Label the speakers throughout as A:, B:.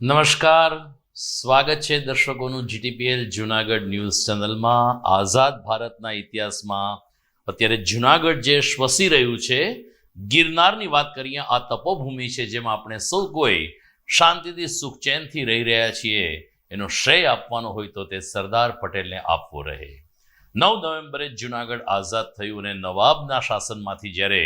A: નમસ્કાર. સ્વાગત છે દર્શકોનું જીટીપીએલ જુનાગઢ ન્યૂઝ ચેનલમાં. આઝાદ ભારતના ઇતિહાસમાં અત્યારે જુનાગઢ જે શ્વસી રહ્યું છે, ગિરનારની વાત કરીએ, આ તપોભૂમિ છે જેમાં આપણે સૌ કોઈ શાંતિથી સુખચેનથી રહી રહ્યા છીએ. એનો શ્રેય આપવાનો હોય તો તે સરદાર પટેલને આપવો રહે. નવ નવેમ્બરે જુનાગઢ આઝાદ થયું અને નવાબના શાસનમાંથી જ્યારે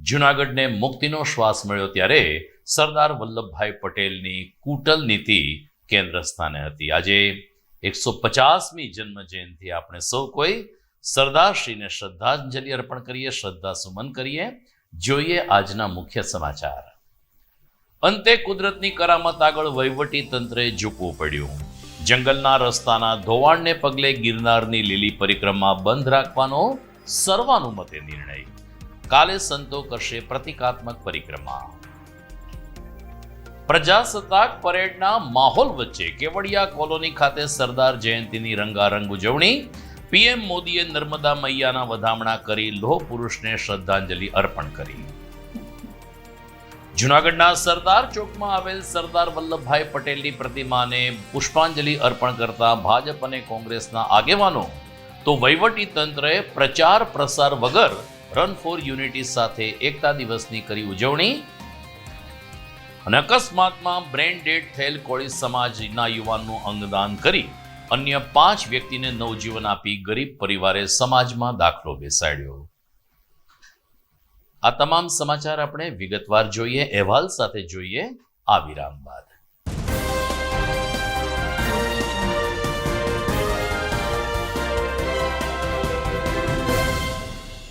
A: જુનાગઢને મુક્તિનો શ્વાસ મળ્યો ત્યારે સરદાર વલ્લભભાઈ પટેલની કૂટલ નીતિ કેન્દ્ર સ્થાને હતી. આજે એકસો પચાસમી જન્મ જયંતિ આપણે સૌ કોઈ સરદારશ્રીને શ્રદ્ધાંજલિ અર્પણ કરીએ, શ્રદ્ધા સુમન કરીએ. જોઈએ આજના મુખ્ય સમાચાર. અંતે કુદરતની કરામત આગળ વહીવટી તંત્રે ઝૂકવું પડ્યું. જંગલના રસ્તાના ધોવાણને પગલે ગિરનારની લીલી પરિક્રમા બંધ રાખવાનો સર્વાનુમતે નિર્ણય. કાલે સંતો કરશે પ્રતિકાત્મક પરિક્રમા. પ્રજાસત્તાક પરેડના માહોલ વચ્ચે કેવડિયા કોલોની ખાતે સરદાર જયંતિની રંગારંગ ઉજવણી. પીએમ મોદીએ નર્મદા મૈયાના વધામણા કરી લોહ પુરુષને શ્રદ્ધાંજલિ અર્પણ કરી. જુનાગઢના સરદાર ચોકમાં આવેલ સરદાર વલ્લભભાઈ પટેલની પ્રતિમાને પુષ્પાંજલિ અર્પણ કરતા ભાજપ અને કોંગ્રેસના આગેવાનો. તો વહીવટી તંત્રએ પ્રચાર પ્રસાર વગર રન ફોર યુનિટી સાથે એકતા દિવસની કરી ઉજવણી. અને અકસ્માતમાં બ્રેન ડેડ થયેલ કોળી સમાજના યુવાનનું અંગદાન કરી અન્ય પાંચ વ્યક્તિને નવજીવન આપી ગરીબ પરિવારે સમાજમાં દાખલો બેસાડ્યો. આ તમામ સમાચાર આપણે વિગતવાર જોઈએ, અહેવાલ સાથે જોઈએ, આ વિરામ બાદ.